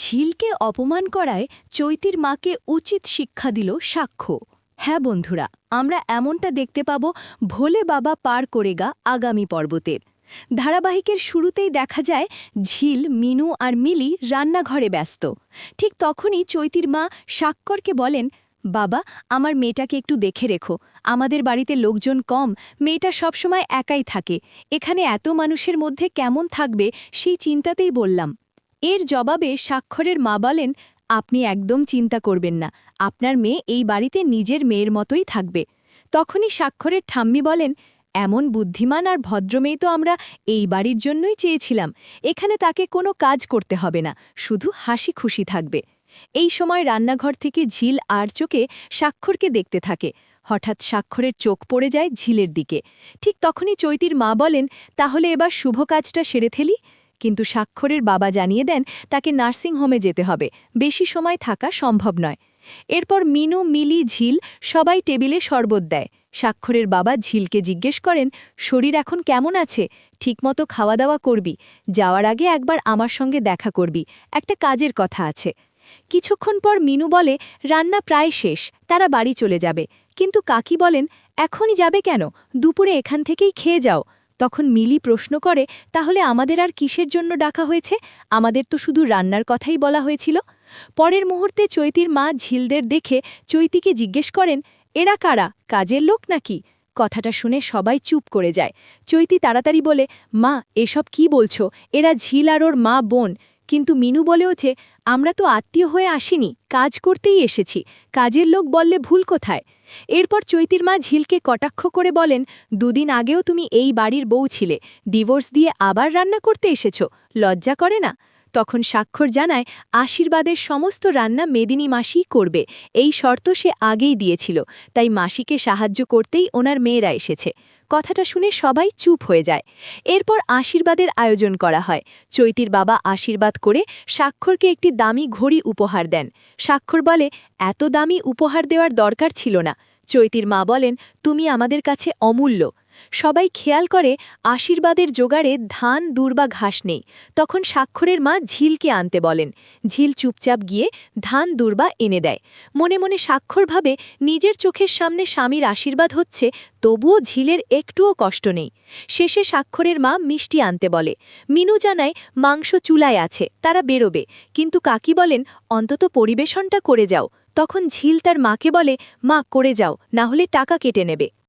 ঝিলকে অপমান করায় চৈতির মাকে উচিত শিক্ষা দিল সাক্ষ্য। হ্যাঁ বন্ধুরা, আমরা এমনটা দেখতে পাব ভোলে বাবা পার করে গা আগামী পর্বতের ধারাবাহিকের শুরুতেই দেখা যায় ঝিল, মিনু আর মিলি রান্নাঘরে ব্যস্ত। ঠিক তখনই চৈতির মা সাক্করকে বলেন, বাবা, আমার মেয়েটাকে একটু দেখে রেখো। আমাদের বাড়িতে লোকজন কম, মেয়েটা সবসময় একাই থাকে। এখানে এত মানুষের মধ্যে কেমন থাকবে সেই চিন্তাতেই বললাম। এর জবাবে স্বাক্ষরের মা বলেন, আপনি একদম চিন্তা করবেন না। আপনার মেয়ে এই বাড়িতে নিজের মেয়ের মতোই থাকবে। তখনই স্বাক্ষরের ঠাম্মি বলেন, এমন বুদ্ধিমান আর ভদ্র মেয়ে তো আমরা এই বাড়ির জন্যই চেয়েছিলাম। এখানে তাকে কোনো কাজ করতে হবে না, শুধু হাসি খুশি থাকবে। এই সময় রান্নাঘর থেকে ঝিল আর চোখে স্বাক্ষরকে দেখতে থাকে। হঠাৎ স্বাক্ষরের চোখ পড়ে যায় ঝিলের দিকে। ঠিক তখনই চৈতির মা বলেন, তাহলে এবার শুভ কাজটা সেরে ফেলি? কিন্তু স্বাক্ষরের বাবা জানিয়ে দেন, তাকে নার্সিংহোমে যেতে হবে, বেশি সময় থাকা সম্ভব নয়। এরপর মিনু, মিলি, ঝিল সবাই টেবিলে শরবত দেয়। স্বাক্ষরের বাবা ঝিলকে জিজ্ঞেস করেন, শরীর এখন কেমন আছে? ঠিকমতো খাওয়া দাওয়া করবি? যাওয়ার আগে একবার আমার সঙ্গে দেখা করবি। একটা কাজের কথা আছে। কিছুক্ষণ পর মিনু বলে, রান্না প্রায় শেষ, তারা বাড়ি চলে যাবে। কিন্তু কাকি বলেন, এখনই যাবে কেন? দুপুরে এখান থেকেই খেয়ে যাও। তখন মিলি প্রশ্ন করে, তাহলে আমাদের আর কিসের জন্য ডাকা হয়েছে? আমাদের তো শুধু রান্নার কথাই বলা হয়েছিল। পরের মুহূর্তে চৈতির মা ঝিলদের দেখে চৈতিকে জিজ্ঞেস করেন, এরা কারা? কাজের লোক নাকি? কথাটা শুনে সবাই চুপ করে যায়। চৈতি তাড়াতাড়ি বলে, মা, এসব কি বলছো? এরা ঝিল আর ওর মা বোন। কিন্তু মিনু বলে ওঠে, আমরা তো আত্মীয় হয়ে আসিনি, কাজ করতেই এসেছি, কাজের লোক বললে ভুল কোথায়? এরপর চৈতির মা ঝিলকে কটাক্ষ করে বলেন, দুদিন আগেও তুমি এই বাড়ির বউ ছিলে, ডিভোর্স দিয়ে আবার রান্না করতে এসেছ, লজ্জা করে না? তখন স্বাক্ষর জানায়, আশীর্বাদের সমস্ত রান্না মেদিনী মাসিই করবে, এই শর্ত সে আগেই দিয়েছিল, তাই মাসিকে সাহায্য করতেই ওনার মেয়েরা এসেছে। কথাটা শুনে সবাই চুপ হয়ে যায়। এরপর আশীর্বাদের আয়োজন করা হয়। চৈতির বাবা আশীর্বাদ করে স্বাক্ষরকে একটি দামি ঘড়ি উপহার দেন। স্বাক্ষর বলে, এত দামি উপহার দেওয়ার দরকার ছিল না। চৈতির মা বলেন, তুমি আমাদের কাছে অমূল্য। সবাই খেয়াল করে আশীর্বাদের জোগাড়ে ধান দূর বা ঘাস নেই। তখন স্বাক্ষরের মা ঝিলকে আনতে বলেন। ঝিল চুপচাপ গিয়ে ধান দুর্বা এনে দেয়। মনে মনে স্বাক্ষর ভাবে নিজের চোখের সামনে স্বামীর আশীর্বাদ হচ্ছে, তবুও ঝিলের একটুও কষ্ট নেই। শেষে স্বাক্ষরের মা মিষ্টি আনতে বলে, মিনু জানায় মাংস চুলায় আছে, তারা বেরোবে। কিন্তু কাকি বলেন, অন্তত পরিবেশনটা করে যাও। তখন ঝিল তার মাকে বলে, মা, করে যাও, না হলে টাকা কেটে নেবে।